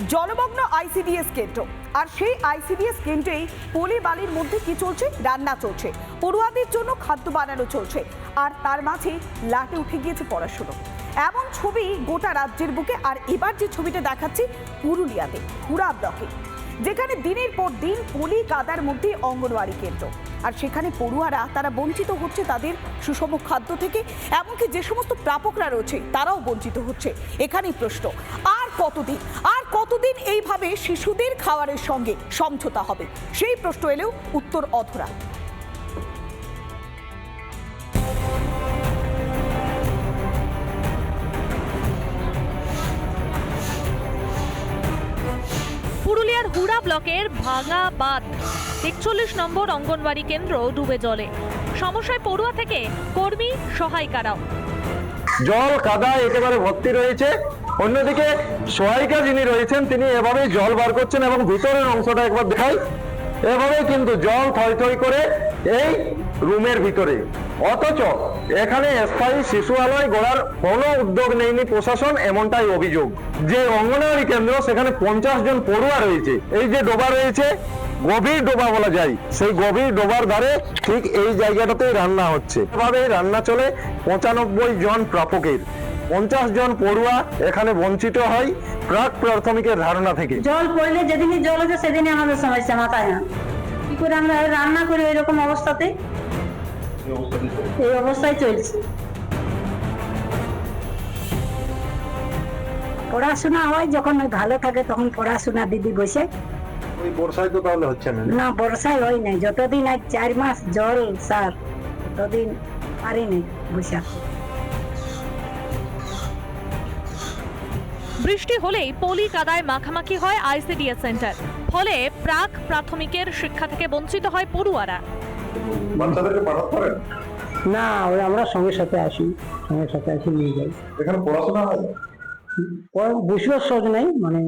জলমগ্ন আইসিডিএস কেন্দ্র। আর সেই আইসিডিএস কেন্দ্রেই পলি বালির মধ্যে কি চলছে? রান্না চলছে। পড়ুয়াদের জন্য খাদ্য বানানো চলছে। আর তার মাঝে লাটে উঠে গিয়েছে পড়াশুনো। এমন ছবি গোটা রাজ্যের বুকে। আর এবার যে ছবিটা দেখাচ্ছি পুরুলিয়াতে, হুড়া ব্লকে। যেখানে দিনের পর দিন পলি কাদার মধ্যে অঙ্গনওয়াড়ি কেন্দ্র। আর সেখানে পড়ুয়ারা, তারা বঞ্চিত হচ্ছে তাদের সুষম খাদ্য থেকে। এমনকি যে সমস্ত প্রাপকরা রয়েছে, তারাও বঞ্চিত হচ্ছে। এখানেই প্রশ্ন, আর কতদিন, আর কতদিন এইভাবে শিশুদের খাবারের সঙ্গে সমঝোতা হবে? সেই প্রশ্ন এলেও উত্তর অধরা। পুরুলিয়ার হুড়া ব্লকের ভাঙা বাঁধ একচল্লিশ নম্বর অঙ্গনওয়াড়ি কেন্দ্র ডুবে জলে। সমস্যায় পড়ুয়া থেকে কর্মী সহায়িকারাও। জল কাদা একেবারে ভর্তি রয়েছে। অন্যদিকে সহায়িকা যিনি রয়েছেন, তিনি এভাবে জল বার করছেন এবং ভিতরের অংশটা একবার দেখাই। এভাবে কিন্তু জল থই থই করে এই রুমের ভিতরে। অথচ এখানে স্থায়ী শিশু আলয় গড়ার কোনো উদ্যোগ নেয়নি প্রশাসন, এমনটাই অভিযোগ। যে অঙ্গনওয়াড়ি কেন্দ্র, সেখানে পঞ্চাশ জন পড়ুয়া রয়েছে। এই যে ডোবা রয়েছে, গভীর ডোবা বলা যায়। সেই গভীর ডোবার ধারে ঠিক এই জায়গাটাতেই রান্না হচ্ছে। এভাবে রান্না চলে পঁচানব্বই জন প্রাপকের। পঞ্চাশ জন পড়ুয়া এখানে বঞ্চিত হয় প্রাক প্রাথমিকের ধারণা থেকে। জল পড়লে যেদিনই জল হচ্ছে সেদিনই আমাদের সমস্যা মাথায় না। কি করে আমরা রান্না করি এরকম অবস্থাতে? এই অবস্থায় চলছে। পড়াশোনা হয় যখন ভালো থাকে তখন পড়াশোনা দিদি বসে। ওই বর্ষায় তো তাহলে হচ্ছে না। না বর্ষায় হয় নাই। যতদিন আজ চার মাস জল সার ততদিন পারি নাই বসে বৃষ্টি হলেই পলি কাদায় মাখামাখি হয় আইসিডিএস সেন্টার। ফলে প্রাক প্রাথমিকের শিক্ষা থেকে বঞ্চিত হয় পড়ুয়ারা। বাচ্চাদেরকে পাঠাতে পারেন? না ওই আমরা সঙ্গে সাথে আসি সঙ্গে সাথে আসি নিয়ে যাই। এখানে পড়াশোনা হয়? বসবার সহজ নাই মানে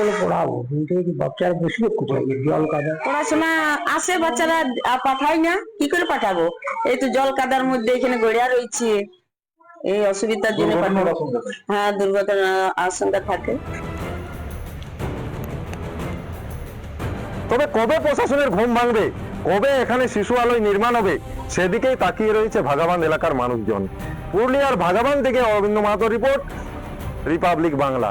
বলে পড়াবো। কিন্তু বাচ্চারা বসবে কোথায় জল কাদা। পড়াশোনা আসে বাচ্চারা আর পাঠাই না কি করে পাঠাবো? এই তো জল কাদার মধ্যে এখানে গড়িয়া রয়েছে। এই অসুবিধার জন্য হ্যাঁ দুর্ঘটনা আশঙ্কা থাকে। তবে কবে প্রশাসনের ঘুম ভাঙবে? কবে এখানে শিশু আলোয় নির্মাণ হবে? সেদিকেই তাকিয়ে রয়েছে ভাগাবান এলাকার মানুষজন। পুরুলিয়ার ভাগাবান থেকে অরবিন্দ মাহাতো রিপোর্ট রিপাবলিক বাংলা।